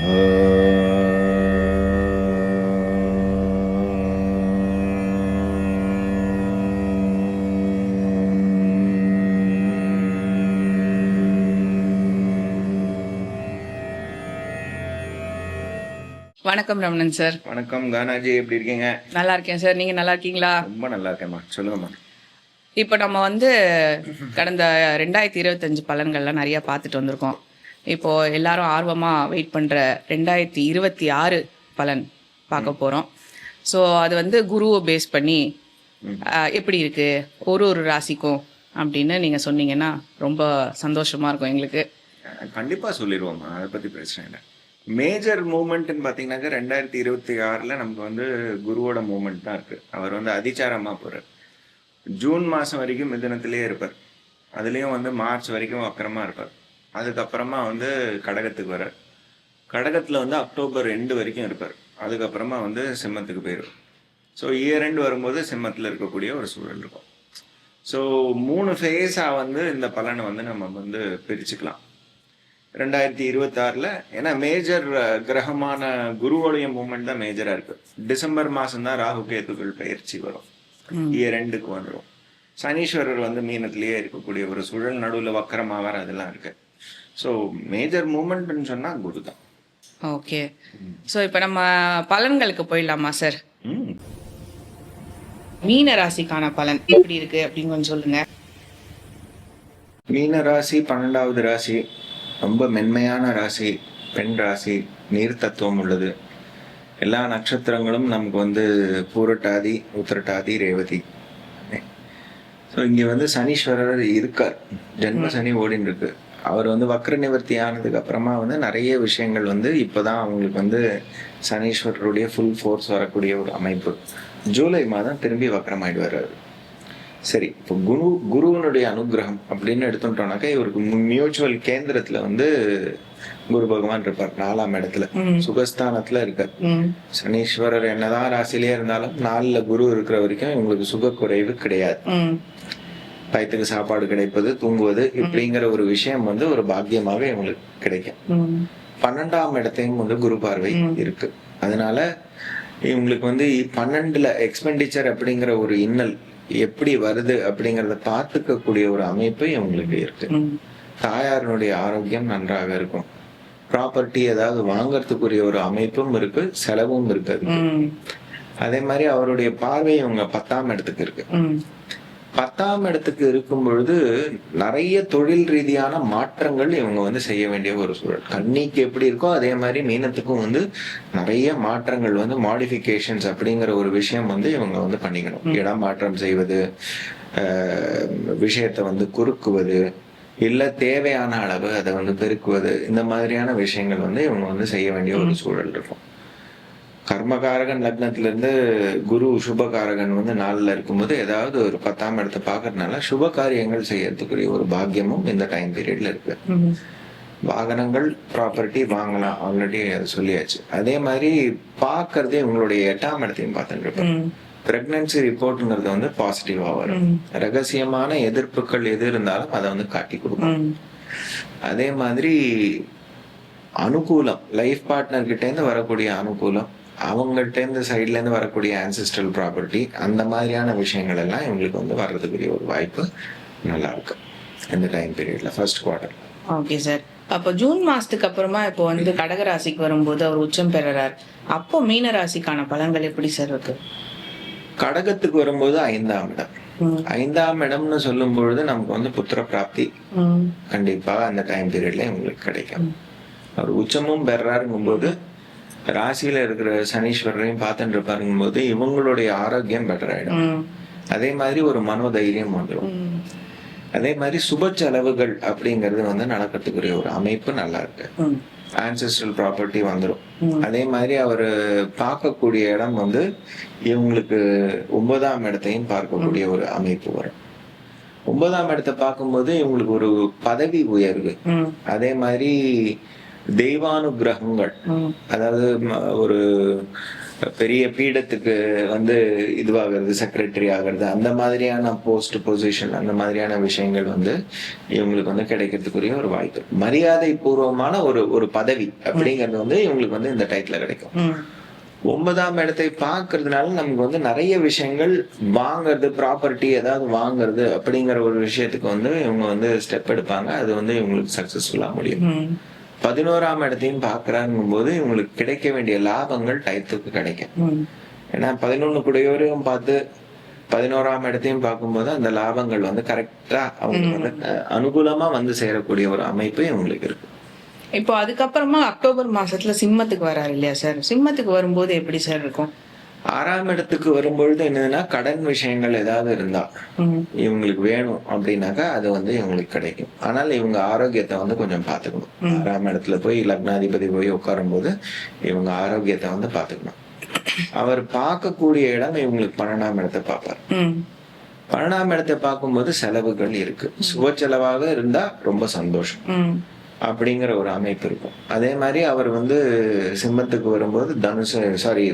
வணக்கம் ரமணன் சார். வணக்கம் கானாஜி எப்படி இருக்கீங்க? நல்லா இருக்கேன் சார். நீங்க நல்லா இருக்கீங்களா? ரொம்ப நல்லா இருக்கேம்மா. சொல்லுங்கம்மா. இப்போ நம்ம வந்து கடந்த ரெண்டாயிரத்தி இருபத்தஞ்சு பலன்கள்லாம் நிறைய பார்த்துட்டு வந்திருக்கோம். இப்போ எல்லாரும் ஆர்வமா வெயிட் பண்ற ரெண்டாயிரத்தி இருபத்தி ஆறு பலன் பார்க்க போறோம். ஸோ அது வந்து குருவை பேஸ் பண்ணி எப்படி இருக்கு? ஒரு ஒரு ராசிக்கும் அப்படின்னு நீங்க சொன்னீங்கன்னா ரொம்ப சந்தோஷமா இருக்கும் எங்களுக்கு. அஹ் கண்டிப்பா சொல்லிடுவோம்மா அதை பத்தி பிரச்சனை இல்லை. மேஜர் மூமெண்ட்னு பார்த்தீங்கன்னாக்கா ரெண்டாயிரத்தி இருபத்தி ஆறில் நமக்கு வந்து குருவோட மூமெண்ட் தான் இருக்கு. அவர் வந்து அதிச்சாரமா போறார். ஜூன் மாதம் வரைக்கும் மிதுனத்திலே இருப்பார். அதுலேயும் வந்து மார்ச் வரைக்கும் வக்கரமா இருப்பார். அதுக்கப்புறமா வந்து கடகத்துக்கு வரார் கடகத்தில் வந்து அக்டோபர் ரெண்டு வரைக்கும் இருப்பார். அதுக்கப்புறமா வந்து சிம்மத்துக்கு போயிடும் ஸோ இயர் ரெண்டு வரும்போது சிம்மத்தில் இருக்கக்கூடிய ஒரு சூழல் இருக்கும். ஸோ மூணு ஃபேஸாக வந்து இந்த பலனை வந்து நம்ம வந்து பிரிச்சுக்கலாம். ரெண்டாயிரத்தி இருபத்தாறில் ஏன்னா மேஜர் கிரகமான குருவோடைய மூமெண்ட் தான் மேஜராக இருக்கு. டிசம்பர் மாதம் தான் ராகு கேதுக்கள் பயிற்சி வரும். இயர் ரெண்டுக்கு வந்துடும் சனீஸ்வரர் வந்து மீனத்திலேயே இருக்கக்கூடிய ஒரு சூழல் நடுவில் வக்கரமாவார் அதெல்லாம் இருக்கு. ஸோ மேஜர் மூமெண்ட்னு சொன்னால் குரு தான். ஓகே ஸோ இப்போ நம்ம பலன்களுக்கு போயிடலாமா சார் மீன ராசிக்கான பலன் எப்படி இருக்கு அப்படின்னு கொஞ்சம் சொல்லுங்க. மீன ராசி பன்னெண்டாவது ராசி ரொம்ப மென்மையான ராசி பெண் ராசி நீர் தத்துவம் உள்ளது. எல்லா நட்சத்திரங்களும் நமக்கு வந்து பூரட்டாதி உத்திரட்டாதி ரேவதி. ஸோ இங்கே வந்து சனீஸ்வரர் இருக்கார். ஜென்ம சனி ஓடின்னு இருக்கு. அவர் வந்து வக்ர நிவர்த்தி ஆனதுக்கு அப்புறமா வந்து நிறைய விஷயங்கள் வந்து இப்போதான் அவங்களுக்கு வந்து சனீஸ்வரருடைய ஃபுல் ஃபோர்ஸ் வரக்கூடிய ஒரு அமைப்பு. ஜூலை மாதம் திரும்பி வக்ரமாயிடுவார் அவர். சரி இப்போ குரு குருவனுடைய அனுகிரகம் அப்படின்னு எடுத்துட்டோம்னாக்கா இவருக்கு மியூச்சுவல் கேந்திரத்துல வந்து குரு பகவான் இருப்பார் நாலாம் இடத்துல. சுகஸ்தானத்துல இருக்கார். சனீஸ்வரர் என்னதான் ராசிலேயே இருந்தாலும் நாலுல குரு இருக்கிற வரைக்கும் இவங்களுக்கு சுகக்குறைவு கிடையாது. ம் பயத்துக்கு சாப்பாடு கிடைப்பது தூங்குவது இப்படிங்கிற ஒரு விஷயம் வந்து ஒரு பாக்கியமாக இவங்களுக்கு கிடைக்கும். பன்னெண்டாம் இடத்தையும் வந்து குரு பார்வை இருக்கு. அதனால இவங்களுக்கு வந்து பன்னெண்டுல எக்ஸ்பெண்டிச்சர் அப்படிங்கிற ஒரு இன்னல் எப்படி வருது அப்படிங்கறத பார்த்துக்கக்கூடிய ஒரு அமைப்பு இவங்களுக்கு இருக்கு. தாயாரினுடைய ஆரோக்கியம் நன்றாக இருக்கும். ப்ராப்பர்ட்டி ஏதாவது வாங்கறதுக்குரிய ஒரு அமைப்பும் இருக்கு செலவும் இருக்கு அதுக்கு. அதே மாதிரி அவருடைய பார்வை இவங்க பத்தாம் இடத்துக்கு இருக்கு. பத்தாம் இடத்துக்கு இருக்கும் பொழுது நிறைய தொழில் ரீதியான மாற்றங்கள் இவங்க வந்து செய்ய வேண்டிய ஒரு சூழல். கன்னிக்கு எப்படி இருக்கோ அதே மாதிரி மீனத்துக்கும் வந்து நிறைய மாற்றங்கள் வந்து மாடிஃபிகேஷன்ஸ் அப்படிங்கிற ஒரு விஷயம் வந்து இவங்க வந்து பண்ணிக்கணும். இடம் மாற்றம் செய்வது ஆஹ், விஷயத்தை வந்து குறுக்குவது இல்ல தேவையான அளவு அதை வந்து பெருக்குவது இந்த மாதிரியான விஷயங்கள் வந்து இவங்க வந்து செய்ய வேண்டிய ஒரு சூழல் இருக்கும். கர்மகாரகன் லக்னத்துல இருந்து குரு சுபகாரகன் வந்து நாலுல இருக்கும்போது ஏதாவது ஒரு பத்தாம் இடத்தை பார்க்கறதுனால சுப காரியங்கள் செய்யறதுக்குரிய ஒரு பாக்கியமும் இந்த டைம் பீரியட்ல இருக்கு. வாகனங்கள் ப்ராப்பர்ட்டி வாங்கலாம். ஆல்ரெடி சொல்லியாச்சு. அதே மாதிரி பார்க்கறது இவங்களுடைய எட்டாம் இடத்தையும் பார்த்துட்டு இருப்போம் ம். பிரெக்னன்சி ரிப்போர்ட்ங்கிறது வந்து பாசிட்டிவா வரும். ரகசியமான எதிர்ப்புகள் எது இருந்தாலும் அதை வந்து காட்டி கொடுக்கும். அதே மாதிரி அனுகூலம் லைஃப் பார்ட்னர் கிட்ட இருந்து வரக்கூடிய அனுகூலம் அவங்கள்ட்ட இருந்து சைட்ல இருந்து வரக்கூடிய ஆன்சிஸ்ட்ரல் ப்ராப்பர்ட்டி அந்த மாதிரியான விஷயங்கள் எல்லாம் இவங்களுக்கு வந்து வர்றதுக்குரிய ஒரு வாய்ப்பு நல்லா இருக்கு இந்த டைம் பீரியட்ல ஃபர்ஸ்ட் குவார்டர் ஓகே சார் அப்போ ஜூன் மாசத்துக்கு அப்புறமா இப்போ வந்து கடக ராசிக்கு வரும்போது அவர் உச்சம் பெறுறார். அப்போ மீன ராசிக்கான பலன்கள் எப்படி சார் இருக்கு? கடகத்துக்கு வரும்போது ஐந்தாம் இடம். ஐந்தாம் இடம்னு சொல்லும் பொழுது நமக்கு வந்து புத்திர பிராப்தி ம். கண்டிப்பா அந்த டைம் பீரியட்ல இவங்களுக்கு கிடைக்கும். அவர் உச்சமும் பெறாருங்கும் போது ராசியில இருக்கிற சனீஸ்வரரையும் பார்த்துட்டு இருப்பாருங்கும் போது இவங்களுடைய ஆரோக்கியம் பெட்டர் ஆயிடும். அதே மாதிரி ஒரு மனோதைரியம் வந்துடும். அதே மாதிரி சுப செலவுகள் அப்படிங்கிறது வந்து நடக்கிறதுக்குரிய ஒரு அமைப்பு நல்லா இருக்கு. ஆன்செஸ்ட்ரல் ப்ராப்பர்ட்டி வந்துடும். அதே மாதிரி அவர் பார்க்கக்கூடிய இடம் வந்து இவங்களுக்கு ஒன்பதாம் இடத்தையும் பார்க்கக்கூடிய ஒரு அமைப்பு வரும். ஒன்பதாம் இடத்தை பார்க்கும்போது இவங்களுக்கு ஒரு பதவி உயர்வு. அதே மாதிரி தெய்வானுகிரகங்கள். அதாவது ஒரு பெரிய பீடத்துக்கு வந்து இதுவாகிறது செக்ரட்டரி ஆகிறது அந்த மாதிரியான போஸ்ட் பொசிஷன் அந்த மாதிரியான விஷயங்கள் வந்து இவங்களுக்கு வந்து கிடைக்கிறதுக்குரிய ஒரு வாய்ப்பு. மரியாதை பூர்வமான ஒரு ஒரு பதவி அப்படிங்கிறது வந்து இவங்களுக்கு வந்து இந்த டைட்டில் கிடைக்கும். ஒன்பதாம் இடத்தை பார்க்கறதுனால நமக்கு வந்து நிறைய விஷயங்கள் வாங்குறது ப்ராப்பர்ட்டி ஏதாவது வாங்குறது அப்படிங்கிற ஒரு விஷயத்துக்கு வந்து இவங்க வந்து ஸ்டெப் எடுப்பாங்க. அது வந்து இவங்களுக்கு சக்சஸ்ஃபுல்லா முடியும். பதினோராம் இடத்தையும் பார்க்கறாங்கும் போது இவங்களுக்கு கிடைக்க வேண்டிய லாபங்கள் டயத்துக்கு கிடைக்கும். ஏன்னா பதினொன்னு கூடையோரையும் பார்த்து பதினோராம் இடத்தையும் பார்க்கும்போது அந்த லாபங்கள் வந்து கரெக்டா அவங்க அனுகூலமா வந்து சேரக்கூடிய ஒரு அமைப்பு இவங்களுக்கு இருக்கு. இப்போ அதுக்கப்புறமா அக்டோபர் மாசத்துல சிம்மத்துக்கு வராரு இல்லையா சார்? சிம்மத்துக்கு வரும்போது எப்படி சார் இருக்கும்? ஆறாம் இடத்துக்கு வரும்பொழுது என்னதுன்னா கடன் விஷயங்கள் ஏதாவது இருந்தா இவங்களுக்கு வேணும் அப்படின்னாக்கா அது வந்து இவங்களுக்கு கிடைக்கும். ஆனால் இவங்க ஆரோக்கியத்தை வந்து கொஞ்சம் பார்த்துக்கணும். ஆறாம் இடத்துல போய் லக்னாதிபதி போய் உட்காரும் போது இவங்க ஆரோக்கியத்தை வந்து பார்த்துக்கணும். அவர் பார்க்கக்கூடிய இடம் இவங்களுக்கு பன்னெண்டாம் இடத்தை பார்ப்பார். பன்னெண்டாம் இடத்தை பார்க்கும்போது செலவுகள் இருக்கு. சுப செலவாக இருந்தா ரொம்ப சந்தோஷம். அப்படிங்கிற ஒரு அமைப்பு இருக்கும். அதே மாதிரி அவர் வந்து சிம்மத்துக்கு வரும்போது தனுசு சாரி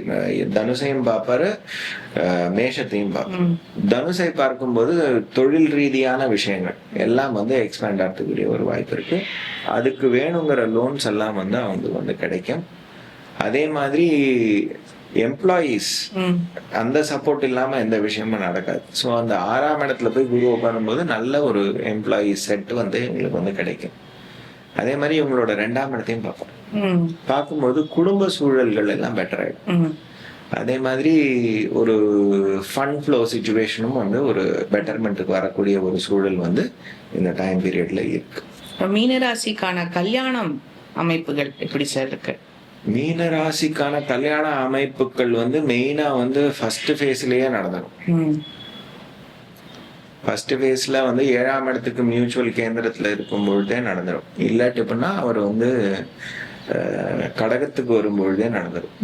தனுசையும் பார்ப்பாரு மேஷத்தையும் பார்ப்பாரு. தனுசை பார்க்கும்போது தொழில் ரீதியான விஷயங்கள் எல்லாம் வந்து எக்ஸ்பேண்ட் ஆகிறதுக்குரிய ஒரு வாய்ப்பு இருக்கு. அதுக்கு வேணுங்கிற லோன்ஸ் எல்லாம் வந்து அவங்களுக்கு வந்து கிடைக்கும். அதே மாதிரி எம்ப்ளாயீஸ் அந்த சப்போர்ட் இல்லாம எந்த விஷயமும் நடக்காது. ஸோ அந்த ஆறாம் இடத்துல போய் குரு உட்காரும்போது நல்ல ஒரு எம்ப்ளாயி செட் வந்து இவங்களுக்கு வந்து கிடைக்கும். அதே மாதிரி இவங்களோட ரெண்டாம் இடத்தையும் பார்ப்போம். பார்க்கும்போது குடும்ப சூழல்கள் எல்லாம் பெட்டர் ஆயிடும். அதே மாதிரி ஒரு ஃபண்ட் ஃப்ளோ சுச்சுவேஷனும் வந்து ஒரு பெட்டர்மெண்ட்டுக்கு வரக்கூடிய ஒரு சூழல் வந்து இந்த டைம் பீரியட்ல இருக்கு. மீனராசிக்கான கல்யாணம் அமைப்புகள் எப்படி சார் இருக்கு? மீன ராசிக்கான கல்யாண அமைப்புகள் வந்து மெயினா வந்து ஃபர்ஸ்ட் ஃபேஸ்லயே நடந்துடும் ஃபர்ஸ்ட் ஃபேஸ்ல வந்து ஏழாம் இடத்துக்கு மியூச்சுவல் கேந்திரத்துல இருக்கும் பொழுதே நடந்துடும் இல்லாட்டி அப்படின்னா அவர் வந்து கடகத்துக்கு வரும்பொழுதே நடந்துடும்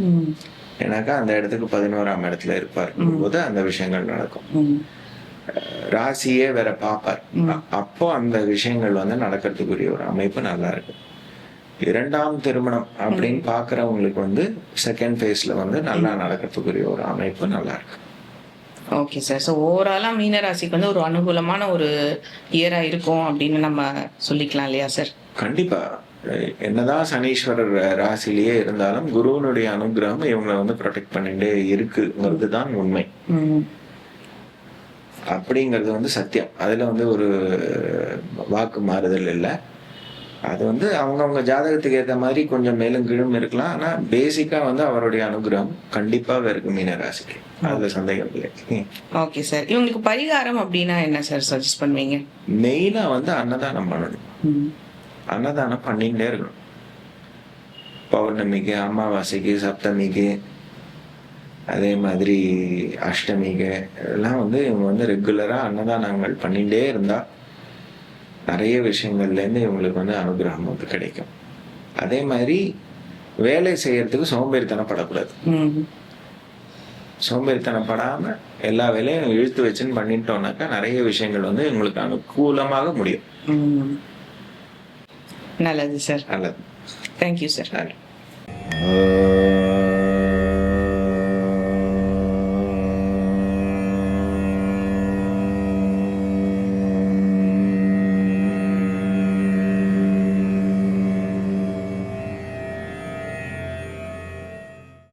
ஏன்னாக்கா அந்த இடத்துக்கு பதினோராம் இடத்துல இருப்பார். போது அந்த விஷயங்கள் நடக்கும். ராசியே வேற பார்ப்பார். அப்போ அந்த விஷயங்கள் வந்து நடக்கிறதுக்குரிய ஒரு அமைப்பு நல்லா இருக்கு. இரண்டாம் திருமணம் அப்படின்னு பாக்குறவங்களுக்கு வந்து செகண்ட் ஃபேஸ்ல வந்து நல்லா நடக்கிறதுக்குரிய ஒரு அமைப்பு நல்லா இருக்கு. ஓகே சார் ஸோ ஓவராலாக மீனராசிக்கு வந்து ஒரு அனுகூலமான ஒரு இயராக இருக்கும் அப்படின்னு நம்ம சொல்லிக்கலாம் இல்லையா சார் கண்டிப்பா. அஹ் என்னதான் சனீஸ்வரர் ராசிலேயே இருந்தாலும் குருவனுடைய அனுகிரகம் இவங்களை வந்து ப்ரொடெக்ட் பண்ணிட்டே இருக்குங்கிறது தான் உண்மை. அப்படிங்கிறது வந்து சத்தியம். அதுல வந்து ஒரு வாக்கு மாறுதல் இல்லை. அது வந்து அவங்கவங்க ஜாதகத்துக்கு ஏற்ற மாதிரி கொஞ்சம் மேலும் கீழும் இருக்கலாம். ஆனா பேசிக்கா வந்து அவருடைய அனுகிரகம் கண்டிப்பாக இருக்கு மீன ராசிக்கு அதுல சந்தேகம் இல்லை. ஓகே சார் இவங்களுக்கு பரிகாரம் அப்படின்னா என்ன சார் சஜஸ்ட் பண்ணுவீங்க? மெயினா வந்து அன்னதானம் பண்ணணும். அன்னதானம் பண்ணிகிட்டே இருக்கணும். பௌர்ணமிக்கு அமாவாசைக்கு சப்தமிக்கு அதே மாதிரி அஷ்டமிக்கு எல்லாம் வந்து இவங்க வந்து ரெகுலரா அன்னதானங்கள் பண்ணிகிட்டே இருந்தா நிறைய விஷயங்கள்லேருந்து இவங்களுக்கு வந்து அனுகிரகம் வந்து கிடைக்கும். அதே மாதிரி வேலை செய்யறதுக்கு சோம்பேறித்தனப்படக்கூடாது. ம். சோம்பேறித்தனப்படாம எல்லா வேலையும் இழுத்து வச்சுன்னு பண்ணிட்டோம்னாக்கா நிறைய விஷயங்கள் வந்து இவங்களுக்கு அனுகூலமாக முடியும். நல்லது சார். நல்லது. தேங்க்யூ சார் நன்றி.